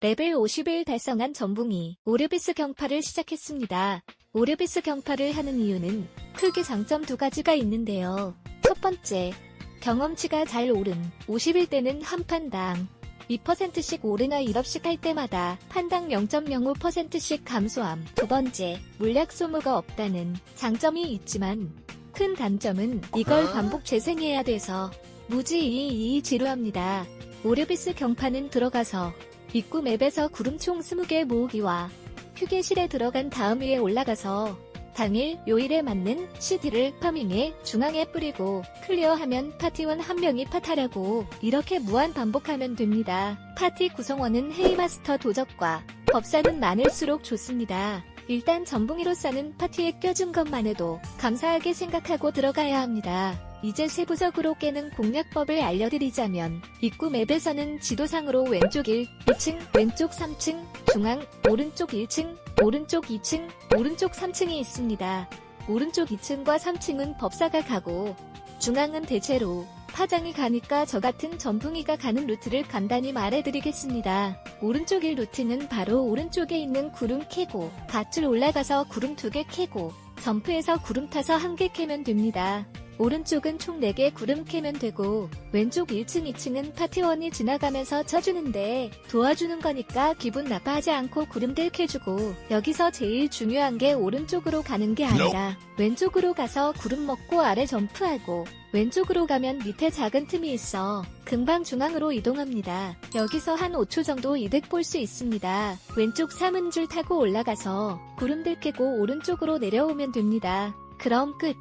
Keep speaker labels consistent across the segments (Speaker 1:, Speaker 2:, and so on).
Speaker 1: 레벨 50을 달성한 전붕이 오르비스 경파를 시작했습니다. 오르비스 경파를 하는 이유는 크게 장점 두 가지가 있는데요. 첫 번째, 경험치가 잘 오름 51대는 한 판당 2%씩 오르나 1업씩 할 때마다 판당 0.05%씩 감소함. 두 번째, 물약 소모가 없다는 장점이 있지만 큰 단점은 이걸 반복 재생해야 돼서 무지이이 지루합니다. 오르비스 경파는 들어가서 입구 맵에서 구름 총 20개 모으기와 휴게실에 들어간 다음 위에 올라가서 당일 요일에 맞는 CD를 파밍해 중앙에 뿌리고 클리어하면 파티원 한 명이 파타라고 이렇게 무한 반복하면 됩니다. 파티 구성원은 헤이마스터 도적과 법사는 많을수록 좋습니다. 일단 전붕이로서는 파티에 껴준 것만 해도 감사하게 생각하고 들어가야 합니다. 이제 세부적으로 깨는 공략법을 알려드리자면 입구 맵에서는 지도상으로 왼쪽 1, 2층, 왼쪽 3층, 중앙, 오른쪽 1층, 오른쪽 2층, 오른쪽 3층이 있습니다. 오른쪽 2층과 3층은 법사가 가고 중앙은 대체로 파장이 가니까 저 같은 전붕이가 가는 루트를 간단히 말해드리겠습니다. 오른쪽 1 루트는 바로 오른쪽에 있는 구름 캐고 밭을 올라가서 구름 2개 캐고 점프해서 구름 타서 한 개 캐면 됩니다. 오른쪽은 총 4개 구름 캐면 되고 왼쪽 1층 2층은 파티원이 지나가면서 쳐주는데 도와주는 거니까 기분 나빠하지 않고 구름들 캐주고 여기서 제일 중요한 게 오른쪽으로 가는 게 아니라 왼쪽으로 가서 구름 먹고 아래 점프하고 왼쪽으로 가면 밑에 작은 틈이 있어 금방 중앙으로 이동합니다. 여기서 한 5초 정도 이득 볼 수 있습니다. 왼쪽 3은줄 타고 올라가서 구름들 캐고 오른쪽으로 내려오면 됩니다. 그럼 끝.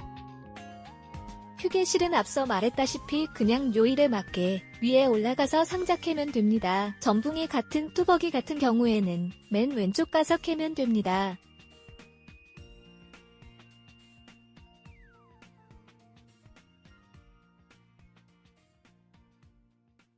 Speaker 1: 휴게실은 앞서 말했다시피 그냥 요일에 맞게 위에 올라가서 상자 캐면 됩니다. 전붕이 같은 뚜벅이 같은 경우에는 맨 왼쪽 가서 캐면 됩니다.